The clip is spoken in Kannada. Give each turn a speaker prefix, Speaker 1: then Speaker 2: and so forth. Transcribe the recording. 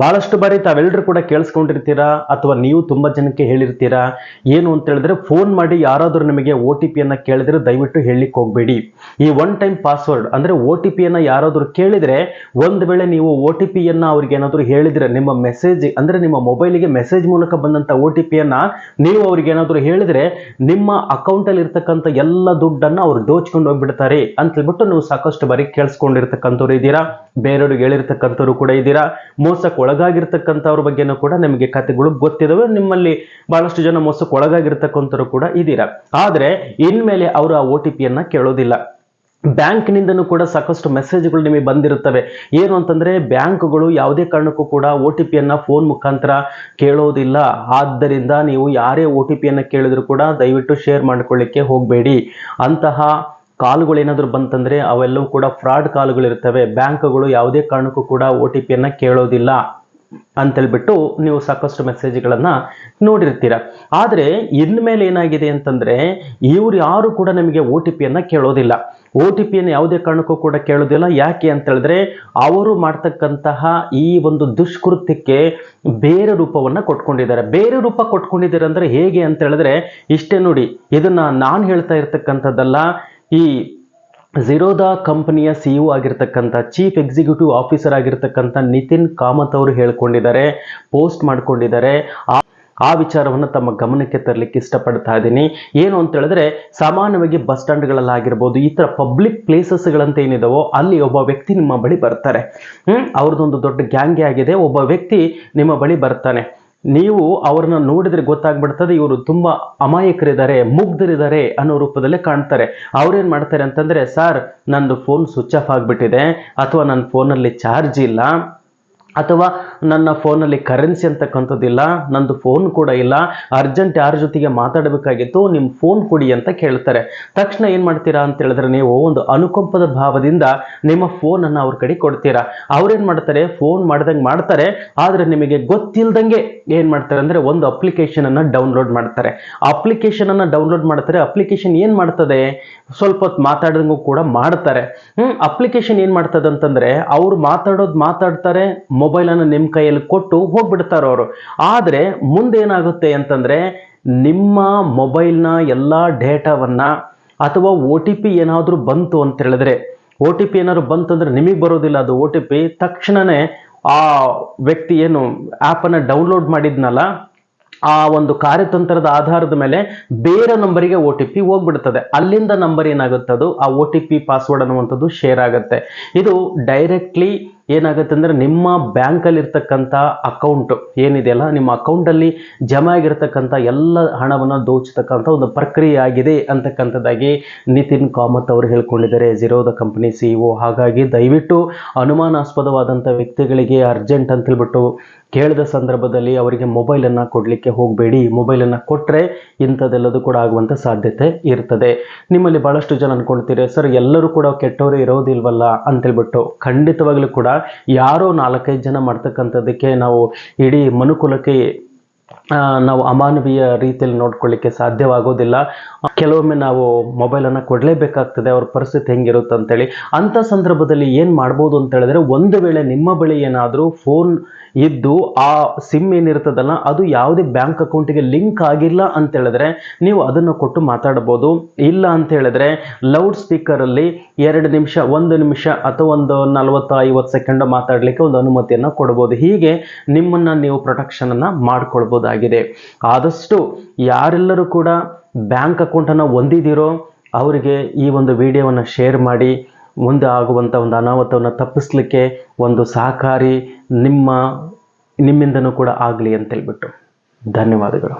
Speaker 1: ಬಹಳಷ್ಟು ಬಾರಿ ತಾವೆಲ್ಲರೂ ಕೂಡ ಕೇಳಿಸ್ಕೊಂಡಿರ್ತೀರಾ? ಅಥವಾ ನೀವು ತುಂಬ ಜನಕ್ಕೆ ಹೇಳಿರ್ತೀರಾ? ಏನು ಅಂತ ಹೇಳಿದ್ರೆ ಫೋನ್ ಮಾಡಿ ಯಾರಾದರೂ ನಿಮಗೆ ಒ ಟಿ ಪಿಯನ್ನು ಕೇಳಿದ್ರೆ ದಯವಿಟ್ಟು ಹೇಳಲಿಕ್ಕೆ ಹೋಗಬೇಡಿ. ಈ ಒನ್ ಟೈಮ್ ಪಾಸ್ವರ್ಡ್ ಅಂದರೆ ಒ ಟಿ ಪಿಯನ್ನು ಯಾರಾದರೂ ಕೇಳಿದರೆ ಒಂದು ವೇಳೆ ನೀವು ಒ ಟಿ ಪಿಯನ್ನು ಅವ್ರಿಗೆ ಏನಾದರೂ ಹೇಳಿದರೆ, ನಿಮ್ಮ ಮೆಸೇಜ್ ಅಂದರೆ ನಿಮ್ಮ ಮೊಬೈಲಿಗೆ ಮೆಸೇಜ್ ಮೂಲಕ ಬಂದಂಥ ಓ ಟಿ ಪಿಯನ್ನು ನೀವು ಅವ್ರಿಗೆ ಏನಾದರೂ ಹೇಳಿದರೆ ನಿಮ್ಮ ಅಕೌಂಟಲ್ಲಿ ಇರ್ತಕ್ಕಂಥ ಎಲ್ಲ ದುಡ್ಡನ್ನು ಅವ್ರು ದೋಚ್ಕೊಂಡು ಹೋಗ್ಬಿಡ್ತಾರೆ. ಅಂತ ಹೇಳ್ಬಿಟ್ಟು ನೀವು ಸಾಕಷ್ಟು ಬಾರಿ ಕೇಳಿಸ್ಕೊಂಡಿರ್ತಕ್ಕಂಥವ್ರು ಇದ್ದೀರಾ? ಬೇರೆಯವ್ರಿಗೆ ಹೇಳಿರ್ತಕ್ಕಂಥವ್ರು ಕೂಡ ಇದ್ದೀರಾ? ಮೋಸಕ್ಕೆ ಒಳಗಾಗಿರ್ತಕ್ಕಂಥವ್ರ ಬಗ್ಗೆನೂ ಕೂಡ ನಿಮಗೆ ಕಥೆಗಳು ಗೊತ್ತಿದಾವೆ. ನಿಮ್ಮಲ್ಲಿ ಬಹಳಷ್ಟು ಜನ ಮೋಸಕ್ಕೆ ಒಳಗಾಗಿರ್ತಕ್ಕಂಥವ್ರು ಕೂಡ ಇದ್ದೀರಾ? ಆದರೆ ಇನ್ಮೇಲೆ ಅವರು ಆ ಒ ಟಿ ಪಿಯನ್ನು ಕೇಳೋದಿಲ್ಲ. ಬ್ಯಾಂಕ್ನಿಂದನೂ ಕೂಡ ಸಾಕಷ್ಟು ಮೆಸೇಜ್ಗಳು ನಿಮಗೆ ಬಂದಿರುತ್ತವೆ. ಏನು ಅಂತಂದರೆ, ಬ್ಯಾಂಕ್ಗಳು ಯಾವುದೇ ಕಾರಣಕ್ಕೂ ಕೂಡ ಒ ಟಿ ಪಿಯನ್ನು ಫೋನ್ ಮುಖಾಂತರ ಕೇಳೋದಿಲ್ಲ. ಆದ್ದರಿಂದ ನೀವು ಯಾರೇ ಒ ಟಿ ಪಿಯನ್ನು ಕೇಳಿದರೂ ಕೂಡ ದಯವಿಟ್ಟು ಶೇರ್ ಮಾಡ್ಕೊಳ್ಳಿಕ್ಕೆ ಹೋಗಬೇಡಿ. ಅಂತಹ ಕಾಲ್ಗಳು ಏನಾದರೂ ಬಂತಂದ್ರೆ ಅವೆಲ್ಲವೂ ಕೂಡ ಫ್ರಾಡ್ ಕಾಲ್ಗಳಿರ್ತವೆ ಬ್ಯಾಂಕ್ಗಳು ಯಾವುದೇ ಕಾರಣಕ್ಕೂ ಕೂಡ ಒ ಟಿ ಪಿಯನ್ನು ಕೇಳೋದಿಲ್ಲ ಅಂತೇಳ್ಬಿಟ್ಟು ನೀವು ಸಾಕಷ್ಟು ಮೆಸೇಜ್ಗಳನ್ನು ನೋಡಿರ್ತೀರ. ಆದರೆ ಇನ್ಮೇಲೆ ಏನಾಗಿದೆ ಅಂತಂದ್ರೆ ಇವ್ರು ಯಾರು ಕೂಡ ನಮಗೆ ಒ ಟಿ ಪಿಯನ್ನು ಕೇಳೋದಿಲ್ಲ. ಒ ಟಿ ಪಿಯನ್ನು ಯಾವುದೇ ಕಾರಣಕ್ಕೂ ಕೂಡ ಕೇಳೋದಿಲ್ಲ. ಯಾಕೆ ಅಂತ ಹೇಳಿದ್ರೆ ಅವರು ಮಾಡ್ತಕ್ಕಂತಹ ಈ ಒಂದು ದುಷ್ಕೃತ್ಯಕ್ಕೆ ಬೇರೆ ರೂಪವನ್ನ ಕೊಟ್ಕೊಂಡಿದ್ದಾರೆ. ಬೇರೆ ರೂಪ ಕೊಟ್ಕೊಂಡಿದ್ದಾರೆ ಅಂದ್ರೆ ಹೇಗೆ ಅಂತ ಹೇಳಿದ್ರೆ ಇಷ್ಟೇ ನೋಡಿ. ಇದನ್ನ ನಾನು ಹೇಳ್ತಾ ಇರ್ತಕ್ಕಂಥದ್ದಲ್ಲ ಈ ಝೀರೋದಾ ಕಂಪನಿಯ ಸಿ ಸಿಇಒ ಆಗಿರ್ತಕ್ಕಂಥ ಚೀಫ್ ಎಕ್ಸಿಕ್ಯೂಟಿವ್ ಆಫೀಸರ್ ಆಗಿರ್ತಕ್ಕಂಥ ನಿತಿನ್ ಕಾಮತ್ ಅವರು ಹೇಳ್ಕೊಂಡಿದ್ದಾರೆ ಪೋಸ್ಟ್ ಮಾಡ್ಕೊಂಡಿದ್ದಾರೆ. ಆ ಆ ವಿಚಾರವನ್ನು ತಮ್ಮ ಗಮನಕ್ಕೆ ತರಲಿಕ್ಕೆ ಇಷ್ಟಪಡ್ತಾ ಇದ್ದೀನಿ. ಏನು ಅಂತ ಹೇಳಿದ್ರೆ, ಸಾಮಾನ್ಯವಾಗಿ ಬಸ್ ಸ್ಟ್ಯಾಂಡ್ಗಳಲ್ಲಾಗಿರ್ಬೋದು, ಈ ಥರ ಪಬ್ಲಿಕ್ ಪ್ಲೇಸಸ್ಗಳಂತ ಏನಿದಾವೋ, ಅಲ್ಲಿ ಒಬ್ಬ ವ್ಯಕ್ತಿ ನಿಮ್ಮ ಬಳಿ ಬರ್ತಾರೆ. ಹ್ಞೂ ಅವ್ರದ್ದೊಂದು ದೊಡ್ಡ ಗ್ಯಾಂಗೆ ಆಗಿದೆ, ಒಬ್ಬ ವ್ಯಕ್ತಿ ನಿಮ್ಮ ಬಳಿ ಬರ್ತಾನೆ. ನೀವು ಅವ್ರನ್ನ ನೋಡಿದ್ರೆ ಗೊತ್ತಾಗ್ಬಿಡ್ತದೆ, ಇವರು ತುಂಬಾ ಅಮಾಯಕರಿದ್ದಾರೆ, ಮುಗ್ಧರಿದ್ದಾರೆ ಅನ್ನೋ ರೂಪದಲ್ಲಿ ಕಾಣ್ತಾರೆ. ಅವ್ರೇನ್ ಮಾಡ್ತಾರೆ ಅಂತಂದ್ರೆ, ಸರ್, ನಂದು ಫೋನ್ ಸ್ವಿಚ್ ಆಫ್ ಆಗಿಬಿಟ್ಟಿದೆ, ಅಥವಾ ನನ್ನ ಫೋನಲ್ಲಿ ಚಾರ್ಜ್ ಇಲ್ಲ ಅಥವಾ ನನ್ನ ಫೋನಲ್ಲಿ ಕರೆನ್ಸಿ ಅಂತಕ್ಕಂಥದ್ದಿಲ್ಲ, ನಂದು ಫೋನ್ ಕೂಡ ಇಲ್ಲ, ಅರ್ಜೆಂಟ್ ಯಾರ ಜೊತೆಗೆ ಮಾತಾಡಬೇಕಾಗಿತ್ತು ನಿಮ್ಮ ಫೋನ್ ಕೊಡಿ ಅಂತ ಕೇಳ್ತಾರೆ. ತಕ್ಷಣ ಏನು ಮಾಡ್ತೀರಾ ಅಂತ ಹೇಳಿದ್ರೆ ನೀವು ಒಂದು ಅನುಕಂಪದ ಭಾವದಿಂದ ನಿಮ್ಮ ಫೋನನ್ನು ಅವ್ರ ಕಡೆ ಕೊಡ್ತೀರಾ. ಅವ್ರೇನು ಮಾಡ್ತಾರೆ, ಫೋನ್ ಮಾಡ್ದಂಗೆ ಮಾಡ್ತಾರೆ, ಆದರೆ ನಿಮಗೆ ಗೊತ್ತಿಲ್ಲದಂಗೆ ಏನು ಮಾಡ್ತಾರೆ ಅಂದರೆ ಒಂದು ಅಪ್ಲಿಕೇಶನನ್ನು ಡೌನ್ಲೋಡ್ ಮಾಡ್ತಾರೆ. ಅಪ್ಲಿಕೇಶನನ್ನು ಡೌನ್ಲೋಡ್ ಮಾಡ್ತಾರೆ, ಅಪ್ಲಿಕೇಶನ್ ಏನು ಮಾಡ್ತದೆ? ಸ್ವಲ್ಪ ಹೊತ್ತು ಮಾತಾಡೋದಂಗೂ ಕೂಡ ಮಾಡ್ತಾರೆ. ಅಪ್ಲಿಕೇಶನ್ ಏನು ಮಾಡ್ತದೆ ಅಂತಂದ್ರೆ, ಅವ್ರು ಮಾತಾಡೋದು ಮಾತಾಡ್ತಾರೆ ಮೊಬೈಲನ್ನು ನಿಮ್ಮ ಕೈಯಲ್ಲಿ ಕೊಟ್ಟು ಹೋಗ್ಬಿಡ್ತಾರೆ ಅವರು. ಆದರೆ ಮುಂದೇನಾಗುತ್ತೆ ಅಂತಂದರೆ ನಿಮ್ಮ ಮೊಬೈಲ್ನ ಎಲ್ಲ ಡೇಟಾವನ್ನು ಅಥವಾ ಒ ಟಿ ಪಿ ಏನಾದರೂ ಬಂತು ಅಂತ ಹೇಳಿದ್ರೆ ಒ ಟಿ ಪಿ ಏನಾದ್ರು ಅಂದರೆ ನಿಮಗೆ ಬರೋದಿಲ್ಲ, ಅದು ಒ ಟಿ ಪಿ ತಕ್ಷಣವೇ ಆ ವ್ಯಕ್ತಿ ಏನು ಆ್ಯಪನ್ನು ಡೌನ್ಲೋಡ್ ಮಾಡಿದ್ನಲ್ಲ, ಆ ಒಂದು ಕಾರ್ಯತಂತ್ರದ ಆಧಾರದ ಮೇಲೆ ಬೇರೆ ನಂಬರಿಗೆ ಒ ಟಿ ಪಿ ಹೋಗ್ಬಿಡ್ತದೆ. ಅಲ್ಲಿಂದ ನಂಬರ್ ಏನಾಗುತ್ತೆ ಅದು? ಆ ಒ ಟಿ ಪಿ ಪಾಸ್ವರ್ಡ್ ಅನ್ನುವಂಥದ್ದು ಶೇರ್ ಆಗುತ್ತೆ. ಇದು ಡೈರೆಕ್ಟ್ಲಿ ಏನಾಗುತ್ತೆ ಅಂದರೆ ನಿಮ್ಮ ಬ್ಯಾಂಕಲ್ಲಿರ್ತಕ್ಕಂಥ ಅಕೌಂಟ್ ಏನಿದೆಯಲ್ಲ, ನಿಮ್ಮ ಅಕೌಂಟಲ್ಲಿ ಜಮಾ ಆಗಿರ್ತಕ್ಕಂಥ ಎಲ್ಲ ಹಣವನ್ನು ದೋಚತಕ್ಕಂಥ ಒಂದು ಪ್ರಕ್ರಿಯೆ ಆಗಿದೆ ಅಂತಕ್ಕಂಥದ್ದಾಗಿ ನಿತಿನ್ ಕಾಮತ್ ಅವರು ಹೇಳ್ಕೊಂಡಿದ್ದಾರೆ. ಜಿರೋದ ಕಂಪನಿ ಸಿ ಹಾಗಾಗಿ ದಯವಿಟ್ಟು ಅನುಮಾನಾಸ್ಪದವಾದಂಥ ವ್ಯಕ್ತಿಗಳಿಗೆ ಅರ್ಜೆಂಟ್ ಅಂತ ಹೇಳ್ಬಿಟ್ಟು ಕೇಳಿದ ಸಂದರ್ಭದಲ್ಲಿ ಅವರಿಗೆ ಮೊಬೈಲನ್ನು ಕೊಡಲಿಕ್ಕೆ ಹೋಗಬೇಡಿ. ಮೊಬೈಲನ್ನು ಕೊಟ್ಟರೆ ಇಂಥದ್ದೆಲ್ಲದೂ ಕೂಡ ಆಗುವಂಥ ಸಾಧ್ಯತೆ ಇರ್ತದೆ. ನಿಮ್ಮಲ್ಲಿ ಭಾಳಷ್ಟು ಜನ ಅಂದ್ಕೊಳ್ತೀರಿ ಸರ್, ಎಲ್ಲರೂ ಕೂಡ ಕೆಟ್ಟವರೇ ಇರೋದಿಲ್ವಲ್ಲ? ಅಂತೇಳ್ಬಿಟ್ಟು ಖಂಡಿತವಾಗಲೂ ಕೂಡ ಯಾರೋ ನಾಲ್ಕೈದು ಜನ ಮಾಡ್ತಕ್ಕಂಥದ್ದಕ್ಕೆ ನಾವು ಇಡೀ ಮನುಕುಲಕ್ಕೆ ನಾವು ಅಮಾನವೀಯ ರೀತಿಯಲ್ಲಿ ನೋಡ್ಕೊಳ್ಳಿಕ್ಕೆ ಸಾಧ್ಯವಾಗೋದಿಲ್ಲ. ಕೆಲವೊಮ್ಮೆ ನಾವು ಮೊಬೈಲನ್ನು ಕೊಡಲೇಬೇಕಾಗ್ತದೆ, ಅವ್ರ ಪರಿಸ್ಥಿತಿ ಹೆಂಗಿರುತ್ತೆ ಅಂತೇಳಿ. ಅಂಥ ಸಂದರ್ಭದಲ್ಲಿ ಏನು ಮಾಡ್ಬೋದು ಅಂತ ಹೇಳಿದ್ರೆ, ಒಂದು ವೇಳೆ ನಿಮ್ಮ ಬಳಿ ಏನಾದರೂ ಫೋನ್ ಇದ್ದು ಆ ಸಿಮ್ ಏನಿರ್ತದಲ್ಲ, ಅದು ಯಾವುದೇ ಬ್ಯಾಂಕ್ ಅಕೌಂಟಿಗೆ ಲಿಂಕ್ ಆಗಿಲ್ಲ ಅಂತ ಹೇಳಿದ್ರೆ, ನೀವು ಅದನ್ನು ಕೊಟ್ಟು ಮಾತಾಡ್ಬೋದು. ಇಲ್ಲ ಅಂತ ಹೇಳಿದ್ರೆ ಲೌಡ್ ಸ್ಪೀಕರಲ್ಲಿ ಎರಡು ನಿಮಿಷ, ಒಂದು ನಿಮಿಷ ಅಥವಾ ಒಂದು ನಲವತ್ತು ಐವತ್ತು ಸೆಕೆಂಡ್ ಮಾತಾಡಲಿಕ್ಕೆ ಒಂದು ಅನುಮತಿಯನ್ನು ಕೊಡ್ಬೋದು. ಹೀಗೆ ನಿಮ್ಮನ್ನು ನೀವು ಪ್ರೊಟೆಕ್ಷನನ್ನು ಮಾಡ್ಕೊಳ್ಬೋದಾಗಿದೆ ಆದಷ್ಟು ಯಾರೆಲ್ಲರೂ ಕೂಡ ಬ್ಯಾಂಕ್ ಅಕೌಂಟನ್ನು ಹೊಂದಿದ್ದೀರೋ ಅವರಿಗೆ ಈ ಒಂದು ವಿಡಿಯೋವನ್ನು ಶೇರ್ ಮಾಡಿ, ಮುಂದೆ ಆಗುವಂಥ ಒಂದು ಅನಾಹುತವನ್ನು ತಪ್ಪಿಸ್ಲಿಕ್ಕೆ ಒಂದು ಸಹಕಾರಿ ನಿಮ್ಮ ನಿಮ್ಮಿಂದನೂ ಕೂಡ ಆಗಲಿ ಅಂತೇಳ್ಬಿಟ್ಟು ಧನ್ಯವಾದಗಳು.